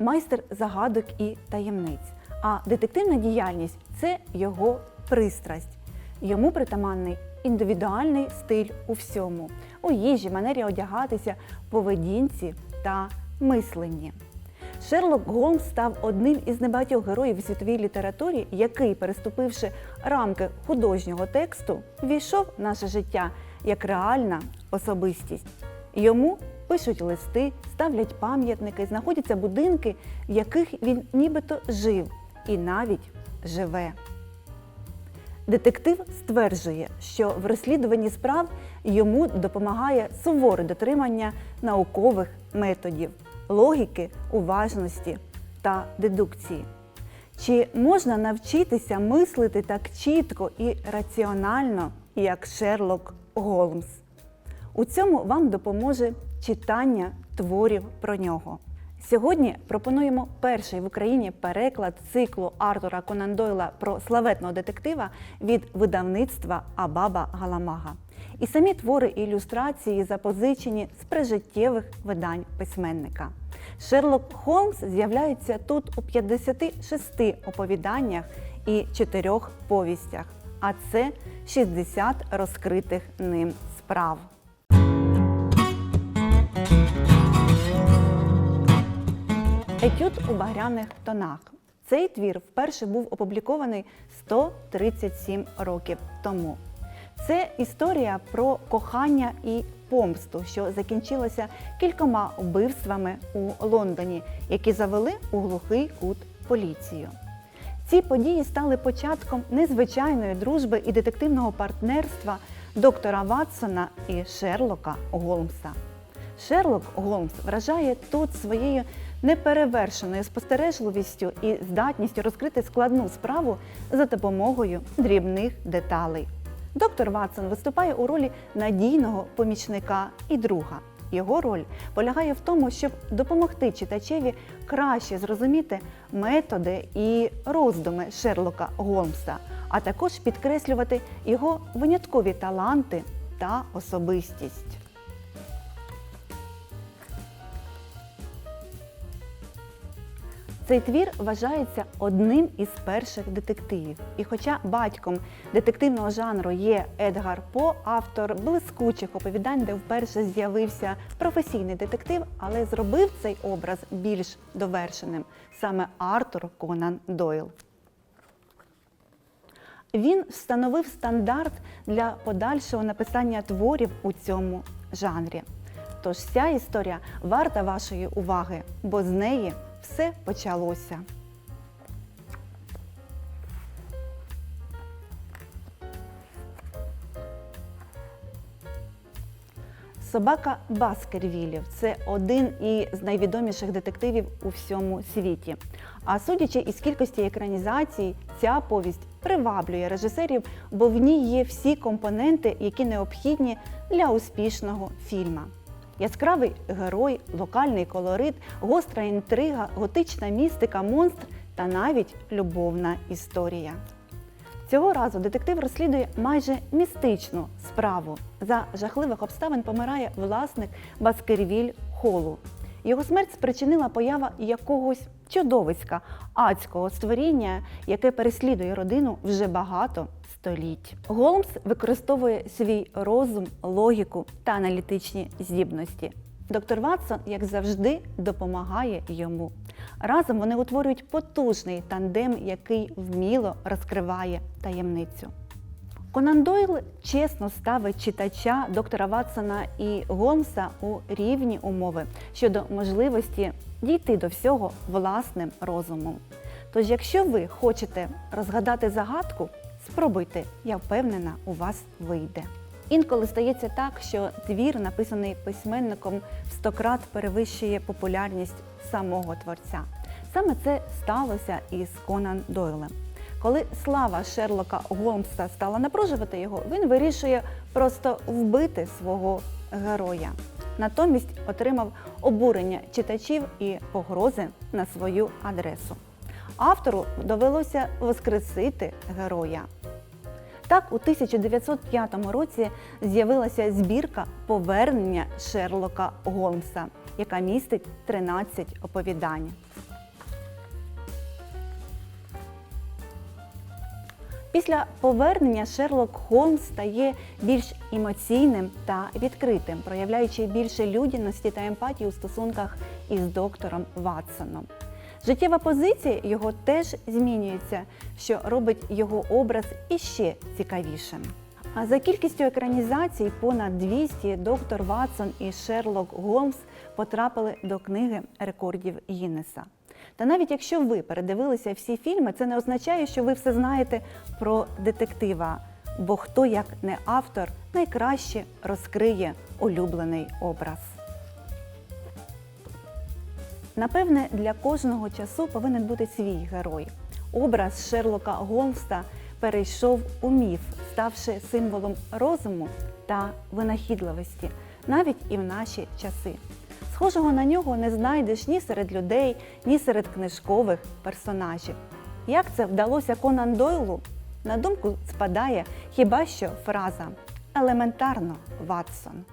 майстер загадок і таємниць. А детективна діяльність це його пристрасть. Йому притаманний індивідуальний стиль у всьому у їжі, манері одягатися, поведінці та мисленні. Шерлок Голмс став одним із небагатьох героїв у світовій літературі, який, переступивши рамки художнього тексту, війшов в наше життя як реальна особистість. Йому пишуть листи, ставлять пам'ятники, знаходяться будинки, в яких він нібито жив і навіть живе. Детектив стверджує, що в розслідуванні справ йому допомагає суворе дотримання наукових методів, логіки, уважності та дедукції. Чи можна навчитися мислити так чітко і раціонально, як Шерлок Голмс? У цьому вам допоможе читання творів про нього. Сьогодні пропонуємо перший в Україні переклад циклу Артура Конан Дойла про славетного детектива від видавництва Абаба Галамага. І самі твори і ілюстрації запозичені з прижиттєвих видань письменника. Шерлок Холмс з'являється тут у 56 оповіданнях і 4 повістях, а це 60 розкритих ним справ. Етюд у багряних тонах. Цей твір вперше був опублікований 137 років тому. Це історія про кохання і помсту, що закінчилася кількома вбивствами у Лондоні, які завели у глухий кут поліцію. Ці події стали початком незвичайної дружби і детективного партнерства доктора Ватсона і Шерлока Голмса. Шерлок Голмс вражає тут своєю неперевершеною спостережливістю і здатністю розкрити складну справу за допомогою дрібних деталей. Доктор Ватсон виступає у ролі надійного помічника і друга. Його роль полягає в тому, щоб допомогти читачеві краще зрозуміти методи і роздуми Шерлока Голмса, а також підкреслювати його виняткові таланти та особистість. Цей твір вважається одним із перших детективів. І хоча батьком детективного жанру є Едгар По, автор блискучих оповідань, де вперше з'явився професійний детектив, але зробив цей образ більш довершеним саме Артур Конан Дойл. Він встановив стандарт для подальшого написання творів у цьому жанрі. Тож ця історія варта вашої уваги, бо з неї все почалося. Собака Баскервілів це один із найвідоміших детективів у всьому світі. А судячи із кількості екранізацій, ця повість приваблює режисерів, бо в ній є всі компоненти, які необхідні для успішного фільма. Яскравий герой, локальний колорит, гостра інтрига, готична містика, монстр та навіть любовна історія. Цього разу детектив розслідує майже містичну справу. За жахливих обставин помирає власник Баскервіль Холу. Його смерть спричинила поява якогось чудовиська, адського створіння, яке переслідує родину вже багато століть. Голмс використовує свій розум, логіку та аналітичні здібності. Доктор Ватсон, як завжди, допомагає йому. Разом вони утворюють потужний тандем, який вміло розкриває таємницю. Конан Дойл чесно ставить читача доктора Ватсона і Голмса у рівні умови щодо можливості дійти до всього власним розумом. Тож, якщо ви хочете розгадати загадку, спробуйте, я впевнена, у вас вийде. Інколи стається так, що твір, написаний письменником, в стократ перевищує популярність самого творця. Саме це сталося із Конан Дойлем. Коли слава Шерлока Голмса стала напружувати його, він вирішує просто вбити свого героя. Натомість отримав обурення читачів і погрози на свою адресу автору довелося воскресити героя. Так, у 1905 році з'явилася збірка повернення Шерлока Голмса, яка містить 13 оповідань. Після повернення Шерлок Холмс стає більш емоційним та відкритим, проявляючи більше людяності та емпатії у стосунках із доктором Ватсоном. Життєва позиція його теж змінюється, що робить його образ іще цікавішим. А за кількістю екранізацій понад 200 доктор Ватсон і Шерлок Голмс потрапили до книги рекордів Гіннеса. Та навіть якщо ви передивилися всі фільми, це не означає, що ви все знаєте про детектива. Бо хто, як не автор, найкраще розкриє улюблений образ. Напевне, для кожного часу повинен бути свій герой. Образ Шерлока Голмста перейшов у міф, ставши символом розуму та винахідливості, навіть і в наші часи. Схожого на нього не знайдеш ні серед людей, ні серед книжкових персонажів. Як це вдалося Конан Дойлу? На думку спадає хіба що фраза елементарно Ватсон.